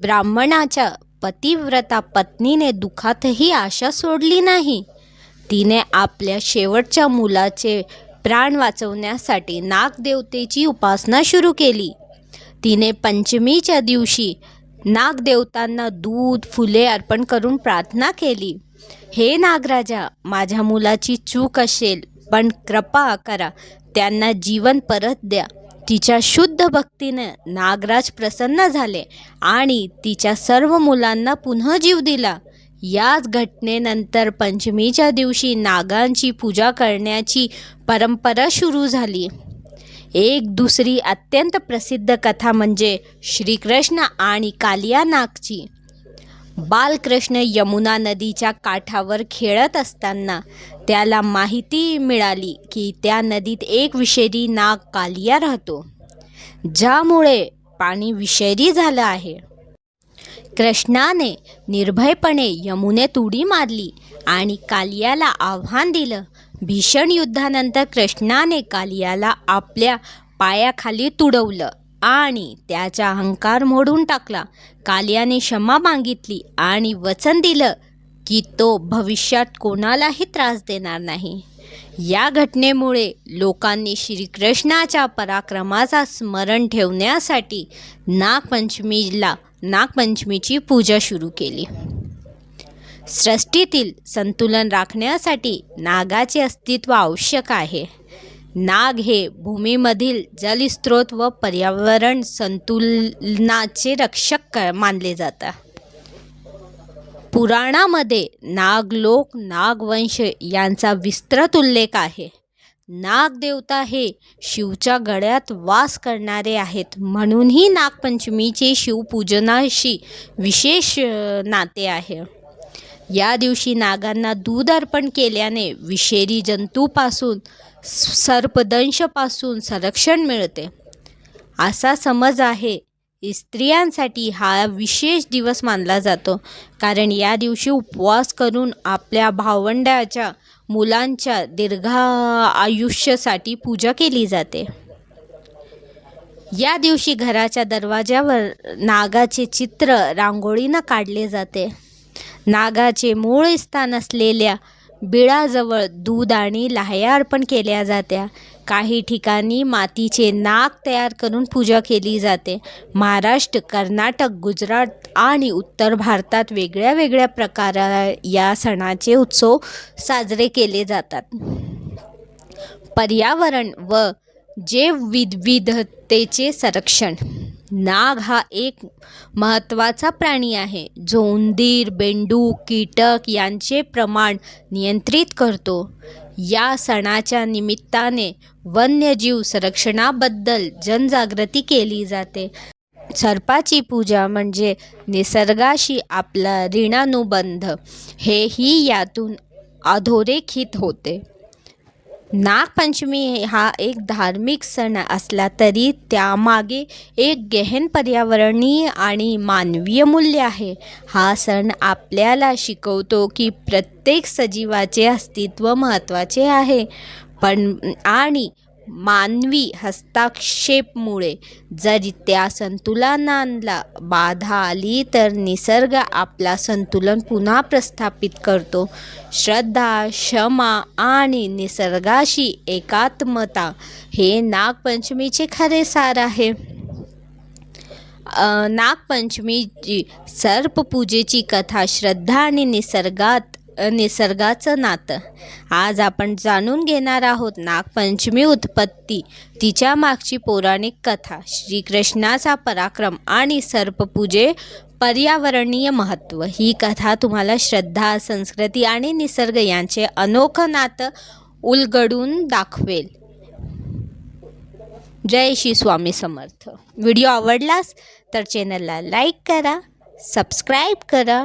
ब्राह्मणाच्या पतिव्रता पत्नीने दुःखातही आशा सोडली नाही. तिने आपल्या शेवटच्या मुलाचे प्राण वाचवण्यासाठी नागदेवतेची उपासना सुरू केली. तिने पंचमीच्या दिवशी नागदेवतांना दूध फुले अर्पण करून प्रार्थना केली. हे नागराजा माझ्या मुलाची चूक असेल पण कृपा करा त्यांना जीवन परत द्या. तिच्या शुद्ध भक्तीनं नागराज प्रसन्न झाले आणि तिच्या सर्व मुलांना पुन्हा जीव दिला. याच घटनेनंतर पंचमीच्या दिवशी नागांची पूजा करण्याची परंपरा सुरू झाली. एक दुसरी अत्यंत प्रसिद्ध कथा म्हणजे श्रीकृष्ण आणि कालिया नागची. बालकृष्ण यमुना नदीच्या काठावर खेळत असताना त्याला माहिती मिळाली की त्या नदीत एक विषारी नाग कालिया राहतो ज्यामुळे पाणी विषारी झालं आहे. कृष्णाने निर्भयपणे यमुनेत उडी मारली आणि कालियाला आव्हान दिलं. भीषण युद्धानंतर कृष्णाने कालियाला आपल्या पायाखाली तुडवलं. आणि त्याचा अहंकार मोडून टाकला. कालियाने क्षमा मागितली आणि वचन दिलं की तो भविष्यात कोणालाही त्रास देणार नाही. या घटनेमुळे लोकांनी श्रीकृष्णाच्या पराक्रमाचा स्मरण ठेवण्यासाठी नागपंचमीला नागपंचमीची पूजा सुरू केली. सृष्टीतील संतुलन राखण्यासाठी नागाचे अस्तित्व आवश्यक आहे. नाग हे भूमीमधील जलस्रोत व पर्यावरण संतुलनाचे रक्षक क- मानले जातात. पुराणामध्ये नागलोक नागवंश यांचा विस्तृत उल्लेख आहे. नागदेवता हे शिवच्या गळ्यात वास करणारे आहेत. म्हणूनही नागपंचमीचे शिवपूजनाशी विशेष नाते आहे. या दिवशी नागांना दूध अर्पण केल्याने विषेरी जंतूपासून सर्पदंशपासून संरक्षण मिळते. असा समज आहे स्त्रियांसाठी हा विशेष दिवस मानला जातो. कारण या दिवशी उपवास करून आपल्या भावंडाच्या मुलांच्या दीर्घा आयुष्यासाठी पूजा केली जाते. या दिवशी घराच्या दरवाज्यावर नागाचे चित्र रांगोळीनं काढले जाते. नागाचे मूळ स्थान असलेल्या बिळाजवळ दूध आणि लाह्या अर्पण केल्या जात्या. काही ठिकाणी मातीचे नाग तयार करून पूजा केली जाते. महाराष्ट्र कर्नाटक गुजरात आणि उत्तर भारतात वेगळ्या वेगळ्या प्रकारा या सणाचे उत्सव साजरे केले जातात. पर्यावरण व जैवविविधतेचे संरक्षण. नाग हा एक महत्त्वाचा प्राणी आहे जो उंदीर बेंडू कीटक यांचे प्रमाण नियंत्रित करतो. या सणाच्या निमित्ताने वन्यजीव संरक्षणाबद्दल जनजागृती केली जाते. सर्पाची पूजा म्हणजे निसर्गाशी आपला ऋणानुबंध हेही यातून अधोरेखित होते. नागपंचमी हा एक धार्मिक सण असला तरी त्यामागे एक गहन पर्यावरणीय आणि मानवीय मूल्य आहे. हा सण आपल्याला शिकवतो की प्रत्येक सजीवाचे अस्तित्व महत्त्वाचे आहे. पण आणि मानवी हस्तक्षेपमुळे जरी त्या संतुलनाला बाधा आली तर निसर्ग आपला संतुलन पुन्हा प्रस्थापित करतो. श्रद्धा क्षमा आणि निसर्गाशी एकात्मता हे नागपंचमीचे खरे सार आहे. नागपंचमीची सर्पपूजेची कथा श्रद्धा आणि निसर्गात निसर्गाचं नातं. आज आपण जाणून घेणार आहोत नागपंचमी उत्पत्ती तिच्या मागची पौराणिक कथा श्रीकृष्णाचा पराक्रम आणि सर्पपूजे पर्यावरणीय महत्त्व. ही कथा तुम्हाला श्रद्धा संस्कृती आणि निसर्ग यांचे अनोखं नातं उलगडून दाखवेल. जय श्री स्वामी समर्थ. व्हिडिओ आवडलास तर चॅनलला लाईक करा सबस्क्राईब करा